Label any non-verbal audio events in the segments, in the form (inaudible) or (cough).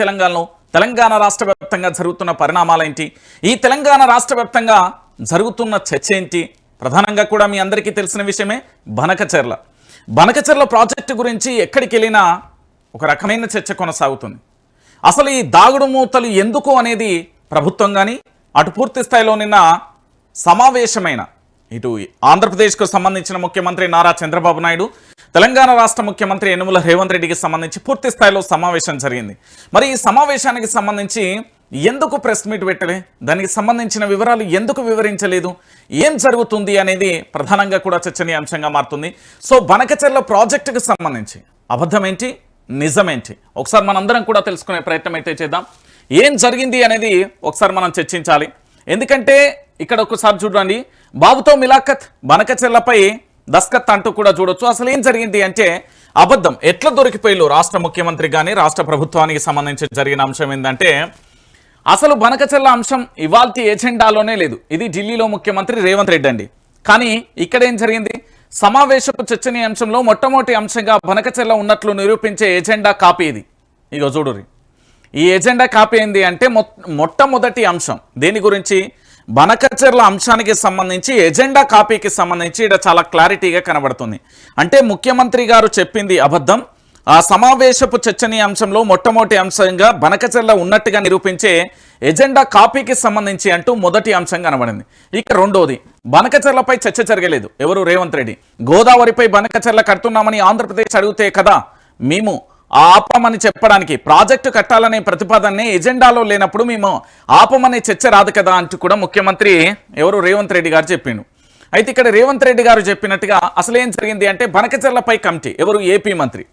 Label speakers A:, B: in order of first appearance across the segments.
A: తెలంగాణలో తెలంగాణ రాష్ట్ర వ్యాప్తంగా జరుగుతున్న పరిణామాలేంటి? ఈ తెలంగాణ రాష్ట్ర వ్యాప్తంగా జరుగుతున్న చర్చ ఏంటి ప్రధానంగా కూడా మీ అందరికీ తెలిసిన విషయమే బనకచెర్ల. బనకచెర్ల ప్రాజెక్టు గురించి ఎక్కడికి వెళ్ళినా ఒక రకమైన చర్చ కొనసాగుతుంది. అసలు ఈ దాగుడు మూతలు ఎందుకు అనేది ప్రభుత్వం కానీ అటు పూర్తి స్థాయిలో నిన్న సమావేశమైన ఇటు ఆంధ్రప్రదేశ్కు సంబంధించిన ముఖ్యమంత్రి నారా చంద్రబాబు నాయుడు తెలంగాణ రాష్ట్ర ముఖ్యమంత్రి యనుమల రేవంత్ రెడ్డికి సంబంధించి పూర్తి స్థాయిలో సమావేశం జరిగింది. మరి ఈ సమావేశానికి సంబంధించి ఎందుకు ప్రెస్ మీట్ పెట్టలే? దానికి సంబంధించిన వివరాలు ఎందుకు వివరించలేదు? ఏం జరుగుతుంది అనేది ప్రధానంగా కూడా చర్చనీయాంశంగా మారుతుంది. సో బనకచెర్ల ప్రాజెక్టుకు సంబంధించి అబద్ధం ఏంటి నిజమేంటి? ఒకసారి మనందరం కూడా తెలుసుకునే ప్రయత్నం అయితే చేద్దాం. ఏం జరిగింది అనేది ఒకసారి మనం చర్చించాలి. ఎందుకంటే ఇక్కడ ఒకసారి చూడండి. బాబుతో మిలాఖత్ బనకచెర్లపై దస్కత్ అంటూ కూడా చూడొచ్చు. అసలు ఏం జరిగింది అంటే అబద్ధం. ఎట్లా దొరికిపోయిలు రాష్ట్ర ముఖ్యమంత్రి కానీ రాష్ట్ర ప్రభుత్వానికి సంబంధించి జరిగిన అంశం ఏంటంటే అసలు బనకచెల్ల అంశం ఇవాల్టి ఎజెండాలోనే లేదు. ఇది ఢిల్లీలో ముఖ్యమంత్రి రేవంత్ రెడ్డి అండి. కానీ ఇక్కడ ఏం జరిగింది? సమావేశపు చర్చనీయాంశంలో మొట్టమొదటి అంశంగా బనకచెల్ల ఉన్నట్లు నిరూపించే ఎజెండా కాపీ ఇది. ఇగో చూడురి ఈ ఎజెండా కాపీ ఏంది అంటే మొ- మొట్టమొదటి అంశం. దేని గురించి? బనకచెర్ల అంశానికి సంబంధించి ఎజెండా కాపీకి సంబంధించి ఇక్కడ చాలా క్లారిటీగా కనబడుతుంది. అంటే ముఖ్యమంత్రి గారు చెప్పింది అబద్ధం. ఆ సమావేశపు చర్చనీయాంశంలో మొట్టమొదటి అంశంగా బనకచెర్ల ఉన్నట్టుగా నిరూపించే ఎజెండా కాపీకి సంబంధించి అంటూ మొదటి అంశం కనబడింది. ఇక రెండోది బనకచెర్లపై చర్చ జరగలేదు. ఎవరు? రేవంత్ రెడ్డి. గోదావరిపై బనకచెర్ల కడుతున్నామని ఆంధ్రప్రదేశ్ అడిగితే కదా మేము ఆపమని చెప్పడానికి ప్రాజెక్టు కట్టాలనే ప్రతిపాదనని ఎజెండాలో లేనప్పుడు మేము ఆపమనే చర్చ రాదు కదా అంటూ కూడా ముఖ్యమంత్రి ఎవరు రేవంత్ రెడ్డి గారు చెప్పిండు. అయితే ఇక్కడ రేవంత్ రెడ్డి గారు చెప్పినట్టుగా అసలు ఏం జరిగింది అంటే బనకచెర్లపై కమిటీ ఎవరు ఏపీ మంత్రి?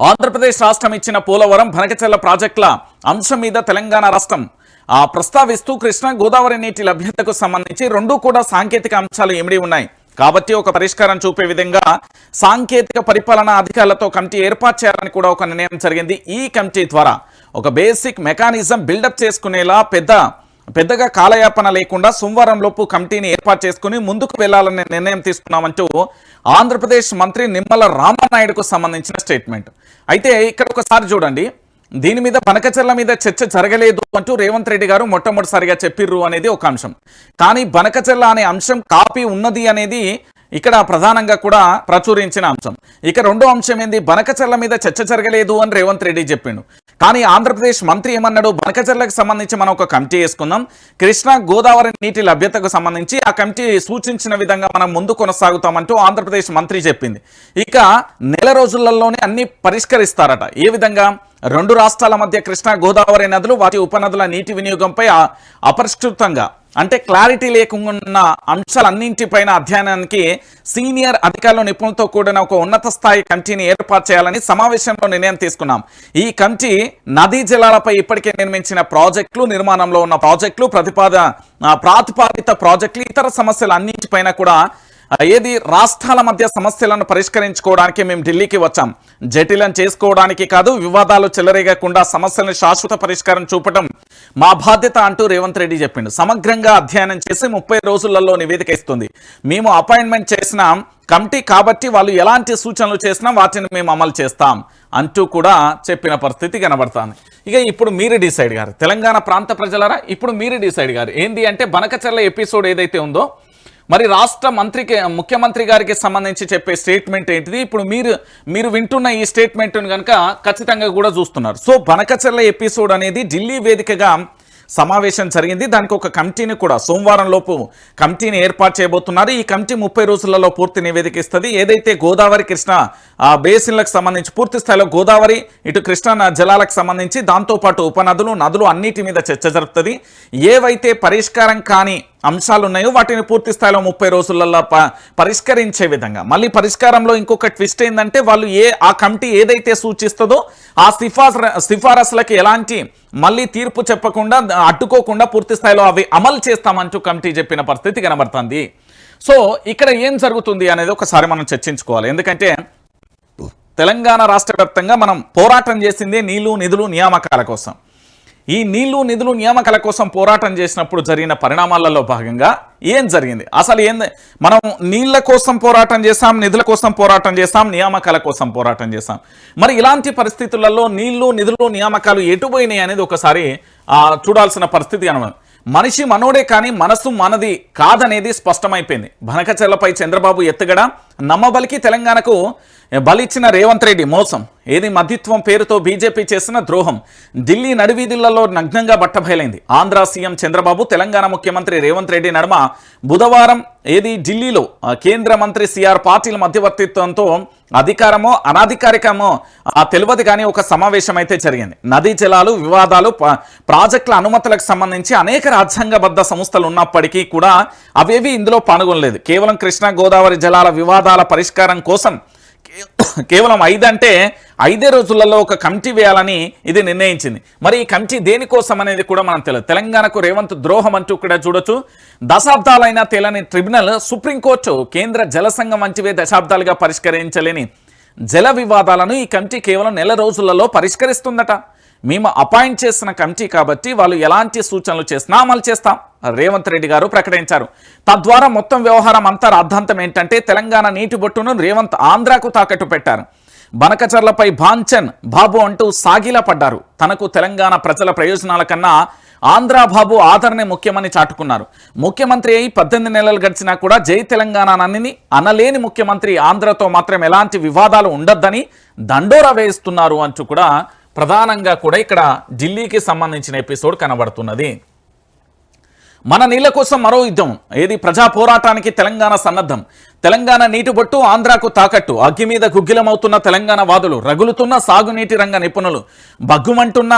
A: ఆంధ్రప్రదేశ్ రాష్ట్రం ఇచ్చిన పోలవరం బనకచర్ల ప్రాజెక్టుల అంశం మీద తెలంగాణ రాష్ట్రం ఆ, ప్రస్తావిస్తూ కృష్ణా గోదావరి నీటి లభ్యతకు సంబంధించి రెండు కూడా సాంకేతిక అంశాలు ఇమిడి ఉన్నాయి. కాబట్టి ఒక పరిష్కారం చూపే విధంగా సాంకేతిక పరిపాలనా అధికారులతో కమిటీ ఏర్పాటు చేయాలని కూడా ఒక నిర్ణయం జరిగింది. ఈ కమిటీ ద్వారా ఒక బేసిక్ మెకానిజం బిల్డప్ చేసుకునేలా పెద్ద పెద్దగా కాలయాపన లేకుండా సోమవారం లోపు కమిటీని ఏర్పాటు చేసుకుని ముందుకు వెళ్ళాలనే నిర్ణయం తీసుకున్నామంటూ ఆంధ్రప్రదేశ్ మంత్రి నిమ్మల రామనాయుడుకు సంబంధించిన స్టేట్మెంట్. అయితే ఇక్కడ ఒకసారి చూడండి. దీని మీద బనకచర్ల మీద చర్చ జరగలేదు అంటూ రేవంత్ రెడ్డి గారు మొట్టమొదటిసారిగా చెప్పిర్రు అనేది ఒక అంశం. కానీ బనకచర్ల అనే అంశం కాపీ ఉన్నది అనేది ఇక్కడ ప్రధానంగా కూడా ప్రచురించిన అంశం. ఇక రెండో అంశం ఏంది? బనకచర్ల మీద చర్చ జరగలేదు అని రేవంత్ రెడ్డి చెప్పిండు. కానీ ఆంధ్రప్రదేశ్ మంత్రి ఏమన్నాడు? బనకచర్లకు సంబంధించి మనం ఒక కమిటీ వేసుకుందాం. కృష్ణా గోదావరి నీటి లభ్యతకు సంబంధించి ఆ కమిటీ సూచించిన విధంగా మనం ముందు కొనసాగుతామంటూ ఆంధ్రప్రదేశ్ మంత్రి చెప్పింది. ఇక నెల రోజులలోనే అన్ని పరిష్కరిస్తారట. ఏ విధంగా? రెండు రాష్ట్రాల మధ్య కృష్ణా గోదావరి నదులు వాటి ఉపనదుల నీటి వినియోగంపై అపరిష్కృతంగా అంటే క్లారిటీ లేకుండా అంశాలన్నింటిపైన అధ్యయనానికి సీనియర్ అధికారులు నిపుణులతో కూడిన ఒక ఉన్నత స్థాయి కమిటీని ఏర్పాటు చేయాలని సమావేశంలో నిర్ణయం తీసుకున్నాం. ఈ కమిటీ నదీ జలాలపై ఇప్పటికే నిర్మించిన ప్రాజెక్టులు నిర్మాణంలో ఉన్న ప్రాజెక్టులు ప్రతిపాద ప్రాతిపాదిత ప్రాజెక్టులు ఇతర సమస్యలు అన్నింటిపైన కూడా ఏది? రాష్ట్రాల మధ్య సమస్యలను పరిష్కరించుకోవడానికి మేము ఢిల్లీకి వచ్చాం. జటిలం చేసుకోవడానికి కాదు వివాదాలు చెలరేగకుండా సమస్యలను శాశ్వత పరిష్కారం చూపటం మా బాధ్యత అంటూ రేవంత్ రెడ్డి చెప్పిండు. సమగ్రంగా అధ్యయనం చేసి ముప్పై రోజులలో నివేదిక ఇస్తుంది. మేము అపాయింట్మెంట్ చేసిన కమిటీ కాబట్టి వాళ్ళు ఎలాంటి సూచనలు చేసినా వాటిని మేము అమలు చేస్తాం అంటూ కూడా చెప్పిన పరిస్థితి కనబడుతుంది. ఇక ఇప్పుడు మీరు డిసైడ్ గారు. తెలంగాణ ప్రాంత ప్రజలరా ఇప్పుడు మీరు డిసైడ్ గారు. ఏంది అంటే బనకచర్ల ఎపిసోడ్ ఏదైతే ఉందో మరి రాష్ట్ర మంత్రికి ముఖ్యమంత్రి గారికి సంబంధించి చెప్పే స్టేట్మెంట్ ఏంటిది? ఇప్పుడు మీరు మీరు వింటున్న ఈ స్టేట్మెంట్ను కనుక ఖచ్చితంగా కూడా చూస్తున్నారు. సో బనకచెర్ల ఎపిసోడ్ అనేది ఢిల్లీ వేదికగా సమావేశం జరిగింది. దానికి ఒక కమిటీని కూడా సోమవారం లోపు కమిటీని ఏర్పాటు చేయబోతున్నారు. ఈ కమిటీ ముప్పై రోజులలో పూర్తి నివేదిక ఇస్తుంది ఏదైతే గోదావరి కృష్ణ ఆ బేసిన్లకు సంబంధించి పూర్తి స్థాయిలో గోదావరి ఇటు కృష్ణా జలాలకు సంబంధించి దాంతోపాటు ఉపనదులు నదులు అన్నిటి మీద చర్చ జరుపుతుంది. ఏవైతే పరిష్కారం కాని అంశాలు ఉన్నాయో వాటిని పూర్తి స్థాయిలో ముప్పై రోజులలో పరిష్కరించే విధంగా. మళ్ళీ పరిష్కారంలో ఇంకొక ట్విస్ట్ ఏంటంటే వాళ్ళు ఏ ఆ కమిటీ ఏదైతే సూచిస్తుందో ఆ సిఫార్సు సిఫారసులకు ఎలాంటి మళ్ళీ తీర్పు చెప్పకుండా అడ్డుకోకుండా పూర్తి స్థాయిలో అవి అమలు చేస్తామంటూ కమిటీ చెప్పిన పరిస్థితి కనబడుతుంది. సో ఇక్కడ ఏం జరుగుతుంది అనేది ఒకసారి మనం చర్చించుకోవాలి. ఎందుకంటే తెలంగాణ రాష్ట్ర వ్యాప్తంగా మనం పోరాటం చేసిందే నీళ్ళు నిధులు నియామకాల కోసం. ఈ నీళ్ళు నిధులు నియామకాల కోసం పోరాటం చేసినప్పుడు జరిగిన పరిణామాలలో భాగంగా ఏం జరిగింది? అసలు ఏం మనం నీళ్ళ కోసం పోరాటం చేస్తాం నిధుల కోసం పోరాటం చేస్తాం నియామకాల కోసం పోరాటం చేస్తాం మరి ఇలాంటి పరిస్థితులలో నీళ్ళు నిధులు నియామకాలు ఎటుపోయినాయి అనేది ఒకసారి చూడాల్సిన పరిస్థితి అనమాట. మనిషి మనోడే కానీ మనసు మనది కాదనేది స్పష్టమైపోయింది. బనకచెర్లపై చంద్రబాబు ఎత్తుగడ నమ్మబలికి తెలంగాణకు బలిచ్చిన రేవంత్ రెడ్డి మోసం. ఏది మధ్యత్వం పేరుతో బీజేపీ చేసిన ద్రోహం? ఢిల్లీ నడివీధులలో నగ్నంగా బట్టబయలైంది. ఆంధ్ర సీఎం చంద్రబాబు తెలంగాణ ముఖ్యమంత్రి రేవంత్ రెడ్డి నడుమ బుధవారం ఏది ఢిల్లీలో కేంద్ర మంత్రి సిఆర్ పాటిల్ మధ్యవర్తిత్వంతో అధికారమో అనాధికారికమో ఆ తెలియదు కానీ ఒక సమావేశం అయితే జరిగింది. నదీ జలాలు వివాదాలు ప్రాజెక్టుల అనుమతులకు సంబంధించి అనేక రాజ్యాంగబద్ధ సంస్థలు ఉన్నప్పటికీ కూడా అవేవి ఇందులో పాల్గొనలేదు కేవలం కృష్ణా గోదావరి జలాల వివాదాల పరిష్కారం కోసం (coughs) కేవలం ఐదంటే ఐదే రోజులలో ఒక కమిటీ వేయాలని ఇది నిర్ణయించింది. మరి ఈ కమిటీ దేనికోసం అనేది కూడా మనం తెలియదు తెలంగాణకు రేవంత్ ద్రోహం అంటూ కూడా చూడొచ్చు. దశాబ్దాలైనా తేలని ట్రిబ్యునల్ సుప్రీంకోర్టు కేంద్ర జల సంఘం వంటివే దశాబ్దాలుగా పరిష్కరించలేని జల వివాదాలను ఈ కమిటీ కేవలం నెల రోజులలో పరిష్కరిస్తుందట. మేము అపాయింట్ చేసిన కమిటీ కాబట్టి వాళ్ళు ఎలాంటి సూచనలు చేసినా అమలు చేస్తాం రేవంత్ రెడ్డి గారు ప్రకటించారు. తద్వారా మొత్తం వ్యవహారం అంతా అర్థాంతం ఏంటంటే తెలంగాణ నీటి బొట్టును రేవంత్ ఆంధ్రాకు తాకట్టు పెట్టారు. బనకచర్లపై భాంచన్ బాబు అంటూ సాగిలా పడ్డారు. తనకు తెలంగాణ ప్రజల ప్రయోజనాల కన్నా ఆంధ్రా బాబు ఆదరణే ముఖ్యమని చాటుకున్నారు. ముఖ్యమంత్రి అయి పద్దెనిమిది నెలలు గడిచినా కూడా జై తెలంగాణ నన్నిని అనలేని ముఖ్యమంత్రి ఆంధ్రతో మాత్రం ఎలాంటి వివాదాలు ఉండొద్దని దండోరా వేయిస్తున్నారు అంటూ కూడా ప్రధానంగా కూడా ఇక్కడ ఢిల్లీకి సంబంధించిన ఎపిసోడ్ కనబడుతున్నది. మన నీళ్ళ కోసం మరో యుద్ధం. ఏది? ప్రజా పోరాటానికి తెలంగాణ సన్నద్ధం. తెలంగాణ నీటి బొట్టు ఆంధ్రాకు తాకట్టు. అగ్గి మీద గుగ్గిలమవుతున్న తెలంగాణ వాదులు రగులుతున్న సాగునీటి రంగ నిపుణులు భగ్గుమంటున్న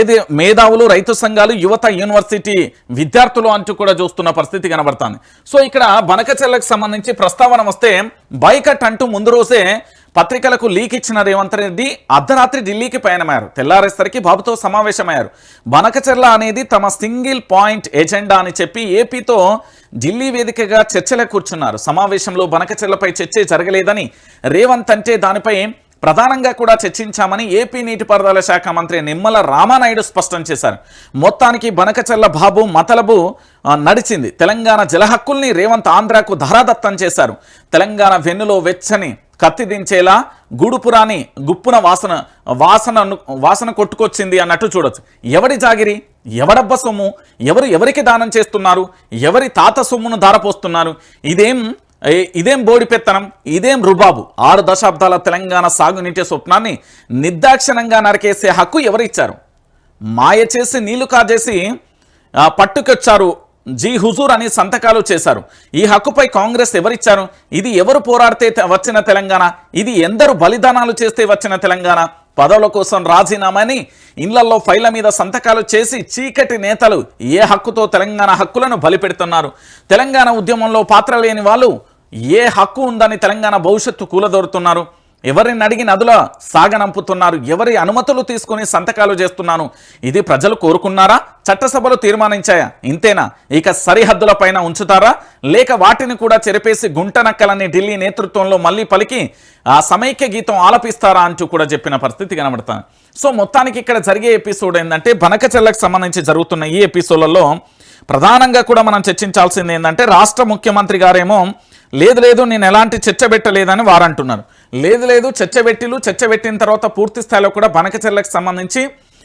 A: ఏది? మేధావులు రైతు సంఘాలు యువత యూనివర్సిటీ విద్యార్థులు అంటూ కూడా చూస్తున్న పరిస్థితి కనబడుతుంది. సో ఇక్కడ బనకచెల్లకు సంబంధించి ప్రస్తావన వస్తే బైకట్ అంటూ ముందు రోజే పత్రికలకు లీక్ ఇచ్చిన రేవంత్ రెడ్డి అర్ధరాత్రి ఢిల్లీకి పయనమయ్యారు. తెల్లారేసరికి బాబుతో సమావేశమయ్యారు. బనకచెర్ల అనేది తమ సింగిల్ పాయింట్ ఎజెండా అని చెప్పి ఏపీతో ఢిల్లీ వేదికగా చర్చలకు కూర్చున్నారు. సమావేశంలో బనకచెర్లపై చర్చే జరగలేదని రేవంత్ అంటే దానిపై ప్రధానంగా కూడా చర్చించామని ఏపీ నీటిపారుదల శాఖ మంత్రి నిమ్మల రామానాయుడు స్పష్టం చేశారు. మొత్తానికి బనకచెర్ల బాబు మతలబు నడిచింది. తెలంగాణ జల హక్కుల్ని రేవంత్ ఆంధ్రాకు ధారాదత్తం చేశారు. తెలంగాణ వెన్నులో వెచ్చని కత్తి దించేలా గూడుపురాని గుప్పున వాసన వాసన వాసన కొట్టుకొచ్చింది అన్నట్టు చూడొచ్చు. ఎవడి జాగిరి? ఎవడబ్బ సొమ్ము? ఎవరు ఎవరికి దానం చేస్తున్నారు? ఎవరి తాత సొమ్మును ధారపోస్తున్నారు? ఇదేం ఇదేం బోడి పెత్తనం ఇదేం రుబాబు? ఆరు దశాబ్దాల తెలంగాణ సాగునీటి స్వప్నాన్ని నిర్దాక్షిణంగా నరికేసే హక్కు ఎవరిచ్చారు మాయ చేసి నీళ్ళు కాజేసి పట్టుకొచ్చారు జీ హుజూర్ అని సంతకాలు చేశారు. ఈ హక్కుపై కాంగ్రెస్ ఎవరిచ్చారు? ఇది ఎవరు పోరాడితే వచ్చిన తెలంగాణ? ఇది ఎందరు బలిదానాలు చేస్తే వచ్చిన తెలంగాణ? పదవుల కోసం రాజీనామాని ఇళ్ళలో ఫైళ్ళ మీద సంతకాలు చేసి చీకటి నేతలు ఏ హక్కుతో తెలంగాణ హక్కులను బలిపెడుతున్నారు? తెలంగాణ ఉద్యమంలో పాత్ర లేని వాళ్ళు ఏ హక్కు ఉందని తెలంగాణ భవిష్యత్తు కూలదోరుతున్నారు? ఎవరిని అడిగి నదుల సాగనంపుతున్నారు? ఎవరి అనుమతులు తీసుకుని సంతకాలు చేస్తున్నాను? ఇది ప్రజలు కోరుకున్నారా? చట్టసభలు తీర్మానించాయా? ఇంతేనా? ఇక సరిహద్దుల పైన ఉంచుతారా? లేక వాటిని కూడా చెరిపేసి గుంటనక్కలని ఢిల్లీ నేతృత్వంలో మళ్ళీ పలికి ఆ సమైక్య గీతం ఆలపిస్తారా అంటూ కూడా చెప్పిన పరిస్థితి కనబడతాను సో మొత్తానికి ఇక్కడ జరిగే ఎపిసోడ్ ఏంటంటే బనకచెల్లకు సంబంధించి జరుగుతున్న ఈ ఎపిసోడ్లలో ప్రధానంగా కూడా మనం చర్చించాల్సింది ఏంటంటే రాష్ట్ర ముఖ్యమంత్రి గారేమో లేదు లేదు నేను ఎలాంటి చర్చ పెట్టలేదని వారంటున్నారు. లేదు లేదు చర్చ పెట్టిలు చర్చ పెట్టిన తర్వాత పూర్తి స్థాయిలో కూడా బనకచెర్లకు సంబంధించి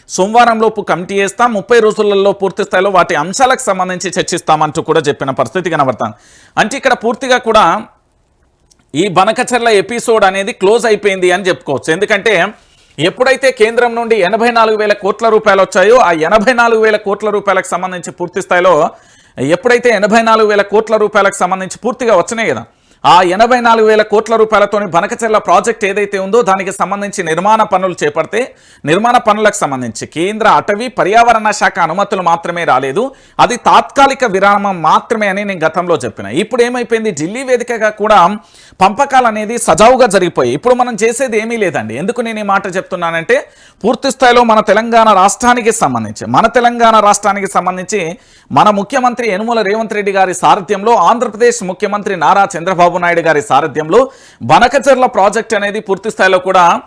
A: సోమవారం లోపు కమిటీ చేస్తాం ముప్పై రోజులలో పూర్తి స్థాయిలో వాటి అంశాలకు సంబంధించి చర్చిస్తామంటూ కూడా చెప్పిన పరిస్థితి కనబడతాను అంటే ఇక్కడ పూర్తిగా కూడా ఈ బనకచర్ల ఎపిసోడ్ అనేది క్లోజ్ అయిపోయింది అని చెప్పుకోవచ్చు. ఎందుకంటే ఎప్పుడైతే కేంద్రం నుండి ఎనభై నాలుగు వేల కోట్ల రూపాయలు వచ్చాయో ఆ ఎనభై నాలుగు వేల కోట్ల రూపాయలకు సంబంధించి పూర్తి స్థాయిలో ఎప్పుడైతే ఎనభై నాలుగు వేల కోట్ల రూపాయలకు సంబంధించి పూర్తిగా వచ్చినాయి కదా ఆ ఎనభై నాలుగు వేల కోట్ల రూపాయలతోని బనకచెర్ల ప్రాజెక్ట్ ఏదైతే ఉందో దానికి సంబంధించి నిర్మాణ పనులు చేపడితే నిర్మాణ పనులకు సంబంధించి కేంద్ర అటవీ పర్యావరణ శాఖ అనుమతులు మాత్రమే రాలేదు. అది తాత్కాలిక విరామం మాత్రమే అని నేను గతంలో చెప్పిన. ఇప్పుడు ఏమైపోయింది? ఢిల్లీ వేదికగా కూడా పంపకాలు అనేది సజావుగా జరిగిపోయి ఇప్పుడు మనం చేసేది ఏమీ లేదండి. ఎందుకు నేను ఈ మాట చెప్తున్నానంటే పూర్తి స్థాయిలో మన తెలంగాణ రాష్ట్రానికి సంబంధించి మన తెలంగాణ రాష్ట్రానికి సంబంధించి మన ముఖ్యమంత్రి యనుమల రేవంత్ రెడ్డి గారి సారథ్యంలో ఆంధ్రప్రదేశ్ ముఖ్యమంత్రి నారా చంద్రబాబు నాయుడు గారి సారథ్యంలో బనకచెర్ల ప్రాజెక్ట్ అనేది పూర్తి స్థాయిలో కూడా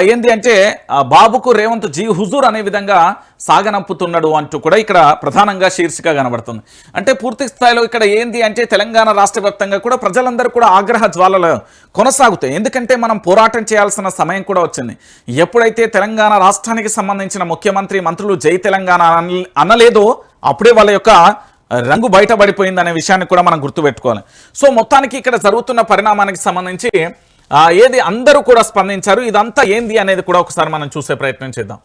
A: ఏంది అంటే బాబుకు రేవంత్ జీ హుజూర్ అనే విధంగా సాగనంపుతున్నాడు అంటూ కూడా ఇక్కడ ప్రధానంగా శీర్షిక కనబడుతుంది. అంటే పూర్తి స్థాయిలో ఇక్కడ ఏంది అంటే తెలంగాణ రాష్ట్ర వ్యాప్తంగా కూడా ప్రజలందరూ కూడా ఆగ్రహ జ్వాలలు కొనసాగుతాయి. ఎందుకంటే మనం పోరాటం చేయాల్సిన సమయం కూడా వచ్చింది. ఎప్పుడైతే తెలంగాణ రాష్ట్రానికి సంబంధించిన ముఖ్యమంత్రి మంత్రులు జై తెలంగాణ అన- అనలేదో అప్పుడే వాళ్ళ యొక్క రంగు బయటపడిపోయిందనే విషయాన్ని కూడా మనం గుర్తుపెట్టుకోవాలి. సో మొత్తానికి ఇక్కడ జరుగుతున్న పరిణామానికి సంబంధించి ఏది అందరూ కూడా స్పందించారు ఇదంతా ఏంది అనేది కూడా ఒకసారి మనం చూసే ప్రయత్నం చేద్దాం.